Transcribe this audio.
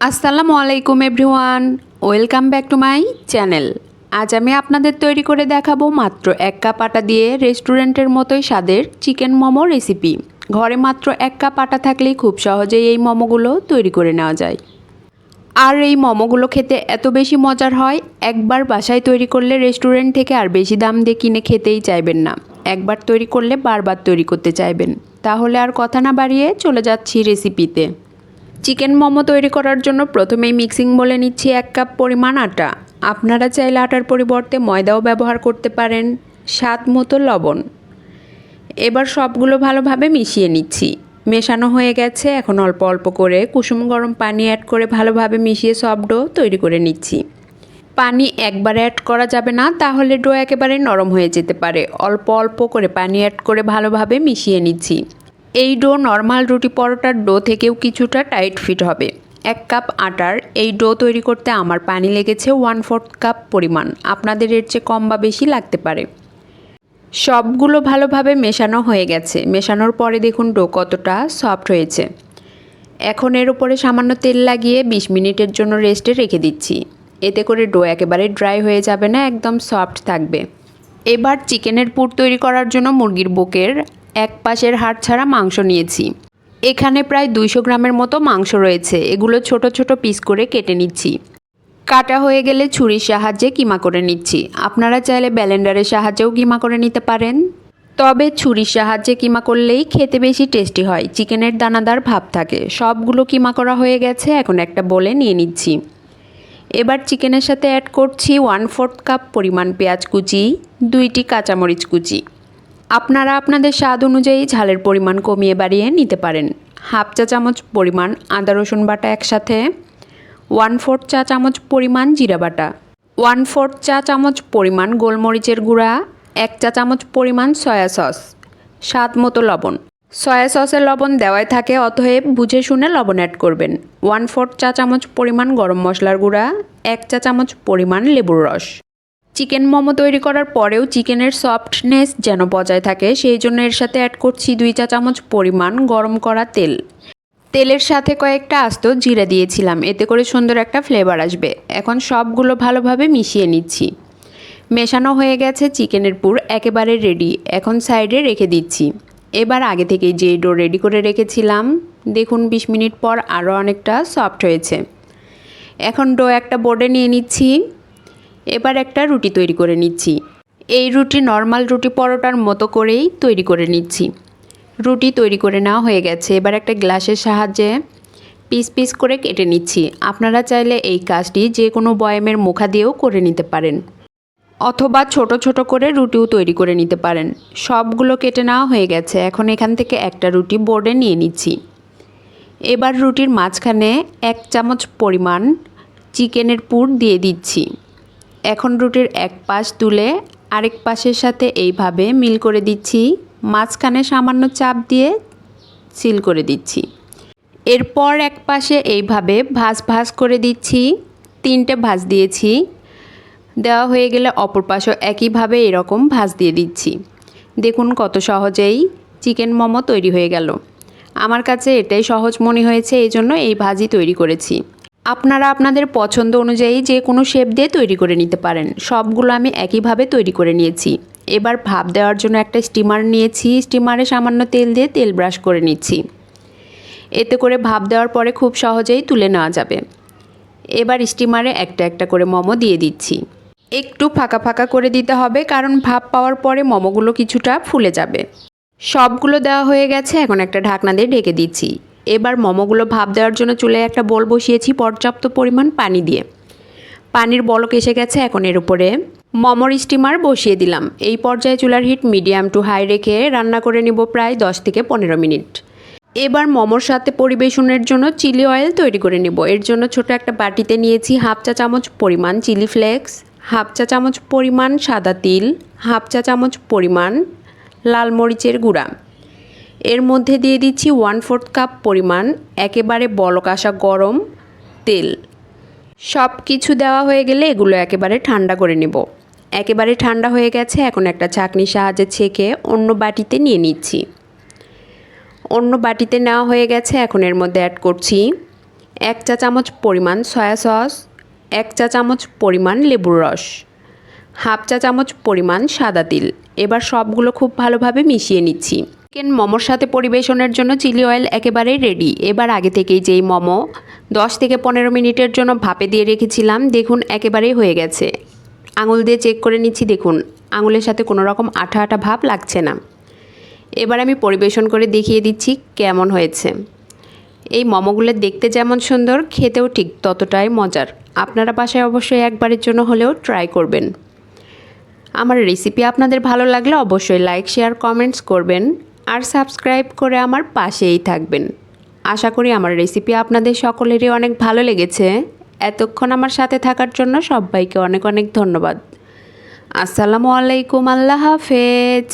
আসসালামু আলাইকুম everyone, welcome back to my channel. আজ আমি আপনাদের তৈরি করে দেখাবো মাত্র এক কাপ আটা দিয়ে রেস্টুরেন্টের মতোই স্বাদের চিকেন মোমো রেসিপি। ঘরে মাত্র এক কাপ আটা থাকলেই খুব সহজেই এই মোমোগুলো তৈরি করে নেওয়া যায়। আর এই মোমোগুলো খেতে এত বেশি মজার হয়, একবার বাসায় তৈরি করলে রেস্টুরেন্ট থেকে আর বেশি দাম দিয়ে কিনে খেতেই চাইবেন না। একবার তৈরি করলে বারবার তৈরি করতে চাইবেন। তাহলে আর কথা না বাড়িয়ে চলে যাচ্ছি রেসিপিতে। চিকেন মোমো তৈরি করার জন্য প্রথমেই মিক্সিং বলে নিচ্ছি এক কাপ পরিমাণ আটা। আপনারা চাইলে আটার পরিবর্তে ময়দাও ব্যবহার করতে পারেন। স্বাদ মতো লবণ। এবার সবগুলো ভালোভাবে মিশিয়ে নিচ্ছি। মেশানো হয়ে গেছে, এখন অল্প অল্প করে কুসুম গরম পানি অ্যাড করে ভালোভাবে মিশিয়ে সব ডো তৈরি করে নিচ্ছি। পানি একবারে অ্যাড করা যাবে না, তাহলে ডো একেবারে নরম হয়ে যেতে পারে। অল্প অল্প করে পানি অ্যাড করে ভালোভাবে মিশিয়ে নিচ্ছি। এই ডো নর্মাল রুটি পরোটার ডো থেকেও কিছুটা টাইট ফিট হবে। এক কাপ আটার এই ডো তৈরি করতে আমার পানি লেগেছে ওয়ান ফোর্থ কাপ পরিমাণ। আপনাদের এর চেয়ে কম বা বেশি লাগতে পারে। সবগুলো ভালোভাবে মেশানো হয়ে গেছে। মেশানোর পরে দেখুন ডো কতটা সফট হয়েছে। এখন এর উপরে সামান্য তেল লাগিয়ে ২০ মিনিটের জন্য রেস্টে রেখে দিচ্ছি। এতে করে ডো একেবারে ড্রাই হয়ে যাবে না, একদম সফট থাকবে। এবার চিকেনের পুর তৈরি করার জন্য মুরগির বুকের এক পাশের হাড় ছাড়া মাংস নিয়েছি। এখানে প্রায় দুইশো গ্রামের মতো মাংস রয়েছে। এগুলো ছোট ছোট পিস করে কেটে নিচ্ছি। কাটা হয়ে গেলে ছুরির সাহায্যে কিমা করে নিচ্ছি। আপনারা চাইলে ব্যালেন্ডারের সাহায্যেও কিমা করে নিতে পারেন। তবে ছুরির সাহায্যে কিমা করলেই খেতে বেশি টেস্টি হয়। চিকেনের দানাদার ভাব থাকে। সবগুলো কিমা করা হয়ে গেছে। এখন একটা বলে নিয়ে নিচ্ছি। এবার চিকেনের সাথে অ্যাড করছি ওয়ান ফোর্থ কাপ পরিমাণ পেঁয়াজ কুচি, দুইটি কাঁচামরিচ কুচি। আপনারা আপনাদের স্বাদ অনুযায়ী ঝালের পরিমাণ কমিয়ে বাড়িয়ে নিতে পারেন। হাফ চা চামচ পরিমাণ আদা, রসুন বাটা একসাথে, ওয়ান ফোর্থ চা চামচ পরিমাণ জিরা বাটা, ওয়ান ফোর্থ চা চামচ পরিমাণ গোলমরিচের গুঁড়া, এক চা চামচ পরিমাণ সয়া সস, স্বাদ মতো লবণ। সয়া সসের লবণ দেওয়াই থাকে, অতএব বুঝে শুনে লবণ অ্যাড করবেন। ওয়ান ফোর্থ চা চামচ পরিমাণ গরম মশলার গুঁড়া, এক চা চামচ পরিমাণ লেবুর রস। চিকেন মোমো তৈরি করার পরেও চিকেনের সফটনেস যেন বজায় থাকে, সেই জন্য এর সাথে অ্যাড করছি দুই চা চামচ পরিমাণ গরম করা তেল। তেলের সাথে কয়েকটা আস্ত জিরা দিয়েছিলাম, এতে করে সুন্দর একটা ফ্লেভার আসবে। এখন সবগুলো ভালোভাবে মিশিয়ে নিচ্ছি। মেশানো হয়ে গেছে চিকেনের পুর একেবারে রেডি এখন সাইডে রেখে দিচ্ছি। এবার আগে থেকেই যে ডো রেডি করে রেখেছিলাম, দেখুন বিশ মিনিট পর আরও অনেকটা সফট হয়েছে। এখন ডো একটা বোর্ডে নিয়ে নিচ্ছি। এবার একটা রুটি তৈরি করে নিচ্ছি। এই রুটি নর্মাল রুটি পরোটার মতো করেই তৈরি করে নিচ্ছি। রুটি তৈরি করে নেওয়া হয়ে গেছে। এবার একটা গ্লাসের সাহায্যে পিস পিস করে কেটে নিচ্ছি। আপনারা চাইলে এই কাজটি যে কোনো বয়ামের মুখা দিয়েও করে নিতে পারেন। অথবা ছোট ছোট করে রুটিও তৈরি করে নিতে পারেন। সবগুলো কেটে নেওয়া হয়ে গেছে। এখন এখান থেকে একটা রুটি বোর্ডে নিয়ে নিচ্ছি। এবার রুটির মাঝখানে এক চামচ পরিমাণ চিকেনের পুর দিয়ে দিচ্ছি। এখন রুটির এক পাশ তুলে আরেক পাশের সাথে এইভাবে মিল করে দিচ্ছি। মাঝখানে সামান্য চাপ দিয়ে সিল করে দিচ্ছি। এরপর এক পাশে এইভাবে ভাজ ভাজ করে দিচ্ছি। তিনটে ভাজ দিয়েছি। দেওয়া হয়ে গেলে অপর পাশও একইভাবে এরকম ভাজ দিয়ে দিচ্ছি। দেখুন কত সহজেই চিকেন মোমো তৈরি হয়ে গেল। আমার কাছে এটাই সহজ মনে হয়েছে, এই জন্য এই ভাজি তৈরি করেছি। আপনারা আপনাদের পছন্দ অনুযায়ী যে কোনো শেপ দিয়ে তৈরি করে নিতে পারেন। সবগুলো আমি একইভাবে তৈরি করে নিয়েছি। এবার ভাপ দেওয়ার জন্য একটা স্টিমার নিয়েছি। স্টিমারে সামান্য তেল দিয়ে তেল ব্রাশ করে নিচ্ছি। এতে করে ভাপ দেওয়ার পরে খুব সহজেই তুলে নেওয়া যাবে। এবার স্টিমারে একটা একটা করে মোমো দিয়ে দিচ্ছি। একটু ফাঁকা ফাঁকা করে দিতে হবে কারণ ভাপ পাওয়ার পরে মোমোগুলো কিছুটা ফুলে যাবে। সবগুলো দেওয়া হয়ে গেছে। এখন একটা ঢাকনা দিয়ে ঢেকে দিচ্ছি। এবার মোমোগুলো ভাপ দেওয়ার জন্য চুলে একটা বোল বসিয়েছি পর্যাপ্ত পরিমাণ পানি দিয়ে। পানির বলক এসে গেছে এখন এর উপরে। মোমোর স্টিমার বসিয়ে দিলাম। এই পর্যায়ে চুলার হিট মিডিয়াম টু হাই রেখে রান্না করে নিব প্রায় দশ থেকে পনেরো মিনিট। এবার মোমোর সাথে পরিবেশনের জন্য চিলি অয়েল তৈরি করে নেব। এর জন্য ছোট একটা বাটিতে নিয়েছি হাফ চা চামচ পরিমাণ চিলি ফ্লেক্স, হাফ চা চামচ পরিমাণ সাদা তিল, হাফ চা চামচ পরিমাণ লাল মরিচের গুঁড়া। এর মধ্যে দিয়ে দিচ্ছি ওয়ান ফোর্থ কাপ পরিমাণ, একেবারে বলক আসা গরম তেল। সব কিছু দেওয়া হয়ে গেলে এগুলো একেবারে ঠান্ডা করে নেব। একেবারে ঠান্ডা হয়ে গেছে, এখন একটা চাকনির সাহায্যে ছেঁকে অন্য বাটিতে নিয়ে নিচ্ছি। অন্য বাটিতে নেওয়া হয়ে গেছে, এখন এর মধ্যে অ্যাড করছি এক চা চামচ পরিমাণ সয়া সস এক চা চামচ পরিমাণ লেবুর রস। হাফ চা চামচ পরিমাণ সাদা তিল। এবার সবগুলো খুব ভালোভাবে মিশিয়ে নিচ্ছি। চিকেন মোমোর সাথে পরিবেশনের জন্য চিলি অয়েল একেবারেই রেডি এবার আগে থেকেই যেই মোমো, দশ থেকে পনেরো মিনিটের জন্য ভাপে দিয়ে রেখেছিলাম, দেখুন একেবারেই হয়ে গেছে। আঙুল দিয়ে চেক করে নিচ্ছি, দেখুন, আঙুলের সাথে কোনো রকম আঠা আঠা ভাব লাগছে না। এবার আমি পরিবেশন করে দেখিয়ে দিচ্ছি কেমন হয়েছে। এই মোমোগুলো দেখতে যেমন সুন্দর, খেতেও ঠিক ততটাই মজার। আপনারা বাসায় অবশ্যই একবারের জন্য হলেও ট্রাই করবেন। আমার রেসিপি আপনাদের ভালো লাগলে অবশ্যই লাইক শেয়ার কমেন্টস করবেন আর সাবস্ক্রাইব করে আমার পাশেই থাকবেন। আশা করি আমার রেসিপি আপনাদের সকলেরই অনেক ভালো লেগেছে। এতক্ষণ আমার সাথে থাকার জন্য সবাইকে অনেক অনেক ধন্যবাদ। আসসালামু আলাইকুম, আল্লাহ হাফেজ।